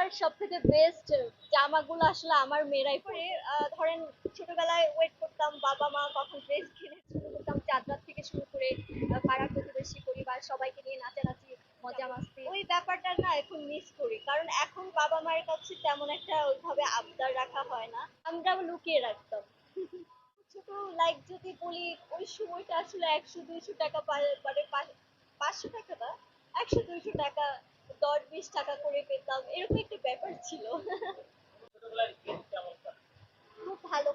এলাকার সব থেকে বেস্ট জামাগুলো আসলে আমার মেয়েরাই পরে। ধরেন ছোটবেলায় ওয়েট করতাম বাবা মা কখন ড্রেস কিনে শুরু করতাম চাঁদরাত থেকে শুরু করে আহ, পাড়া প্রতিবেশী পরিবার সবাইকে নিয়ে নাচানাচি মজা মাস্তি। ওই ব্যাপারটা না এখন মিস করি। কারণ এখন বাবা মায়ের কাছে তেমন একটা ওইভাবে আবদার রাখা হয় না। আমরা লুকিয়ে রাখতাম। ছোট লাইক যদি বলি ওই সময়টা আসলে একশো দুইশো টাকা পা- মানে পাঁচশো টাকা না একশো দুইশো টাকা দশ বিশ টাকা করে পেতাম, এরকম একটা ব্যাপার ছিল? খুব ভালো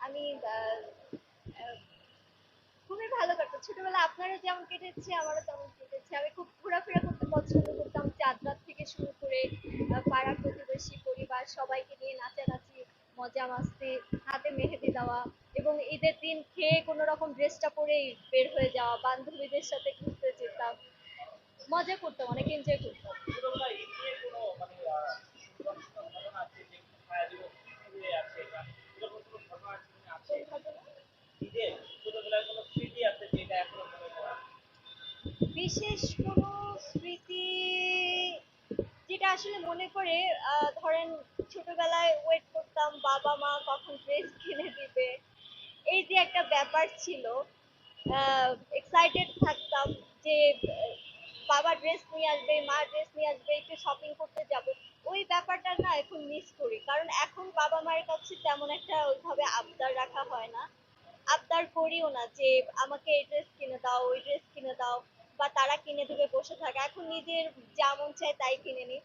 আমি খুবই ভালো কাটতো। ছোটবেলা আপনারও যেমন কেটেছে, আমারও তেমন কেটেছে। আমি খুব ঘোরাফেরা করতে পছন্দ করতাম চাঁদরাত থেকে শুরু করে পাড়া প্রতিবেশী পরিবার সবাইকে নিয়ে নাচানাচি, মজা মাস্তি, হাতে মেহেদি দেওয়া এবং ঈদের দিন খেয়ে কোনো রকম ড্রেসটা পরেই বের হয়ে যাওয়া, বান্ধবীদের সাথে ঘুরতে যেতাম। মজা করতাম, অনেক এনজয় করতাম। বিশেষ কোনো স্মৃতি যেটা আসলে মনে করে ধরেন ছোটবেলায় ওয়েট করতাম, বাবা মা কখন ড্রেস কিনে দিবে। এই যে একটা ব্যাপার ছিল এক্সাইটেড থাকতাম যে বাবা ড্রেস নিয়ে আসবে মা ড্রেস নিয়ে আসবে, একটু শপিং করতে যাব। ওই ব্যাপারটা না এখন মিস করি। কারণ এখন বাবা মায়ের কাছে তেমন একটা ওইভাবে আবদার রাখা হয় না। আবদার করিও না যে, আমাকে এই ড্রেস কিনে দাও, ওই ড্রেস কিনে দাও। বা তারা কিনে দেবে, বসে থাকে। এখন নিজের যা মন চায় তাই কিনে নিই।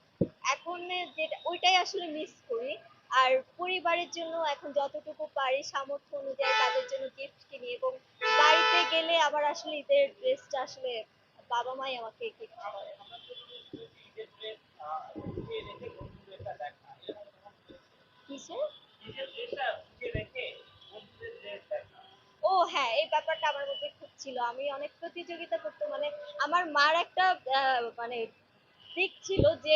এখন যেটা, ওইটাই আসলে মিস করি। আর পরিবারের জন্য এখন যতটুকু পারি সামর্থ্য অনুযায়ী তাদের জন্য গিফট কিনি এবং বাড়িতে গেলে আবার আসলে ঈদের ড্রেসটা আসলে বাবা মাই আমাকে দেখা ও হ্যাঁ এই ব্যাপারটা আমার মধ্যে খুব ছিল। আমি অনেক প্রতিযোগিতা করতাম মানে আমার মার একটা মানে দিক ছিল যে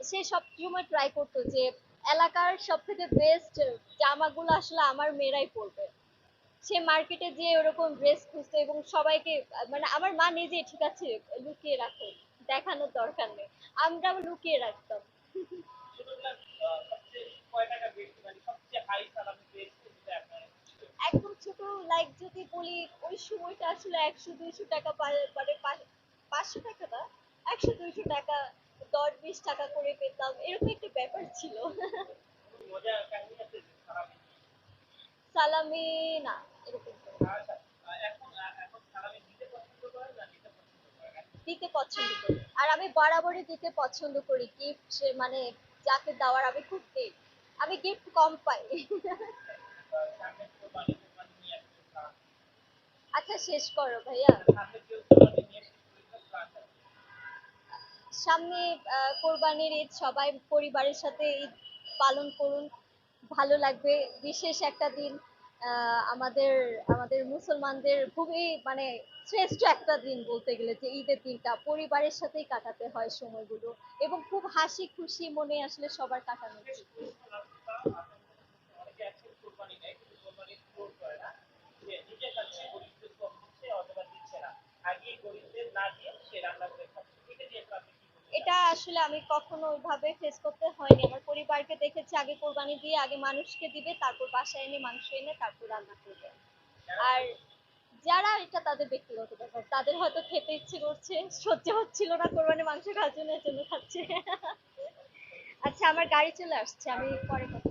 সে সবসময় ট্রাই করতো যে এলাকার সব থেকে বেস্ট জামাগুলো আসলে আমার মেয়েরাই পরবে। সে মার্কেটে যেয়ে ওরকম ড্রেস খুঁজতো এবং সবাইকে মানে আমার মা নিজেই, ঠিক আছে, লুকিয়ে রাখো, দেখানোর দরকার নেই আমরা লুকিয়ে রাখতাম? একদম ছোট লাইক যদি বলি, ওই সময়টা আসলে একশো, দুইশো টাকা মানে পাঁচশো টাকা না, একশো, দুইশো টাকা, দশ, বিশ টাকা করে পেতাম, এরকম একটা ব্যাপার ছিল কোনো মজার কাহিনী আছে যে সালামি সালামি না, এরকম দিতে পছন্দ করি। আর আমি বরাবরই দিতে পছন্দ করি গিফট মানে যাকে দেওয়ার আমি খুব দিই আমি গিফট কম পাই। আচ্ছা শেষ করো ভাইয়া। সামনে কোরবানির ঈদ, সবাই পরিবারের সাথে ঈদ পালন করুন। ভালো লাগবে, বিশেষ একটা দিন। আমাদের আমাদের মুসলমানদের খুবই মানে শ্রেষ্ঠ একটা দিন বলতে গেলে যে ঈদের দিনটা। পরিবারের সাথেই কাটাতে হয় সময়গুলো এবং খুব হাসি খুশি মনে আসলে সবার কাটানো নিজের খাচ্ছে এটা নিয়ে একটু আপনি কি বলবেন? এটা আসলে আমি কখনো ওইভাবে ফেস করতে হয়নি। আমার পরিবারকে দেখেছি, আগে কোরবানি দিয়ে আগে মানুষকে দিবে, তারপর বাসায় এনে মাংস এনে তারপর রান্না করবে। আর যারা এটা তাদের ব্যক্তিগত ব্যাপার, তাদের হয়তো খেতে ইচ্ছে করছে, সহ্য হচ্ছিল না কোরবানি মাংস খাওয়ার জন্য জন্য খাচ্ছে। আচ্ছা আমার গাড়ি চলে আসছে, আমি পরে কথা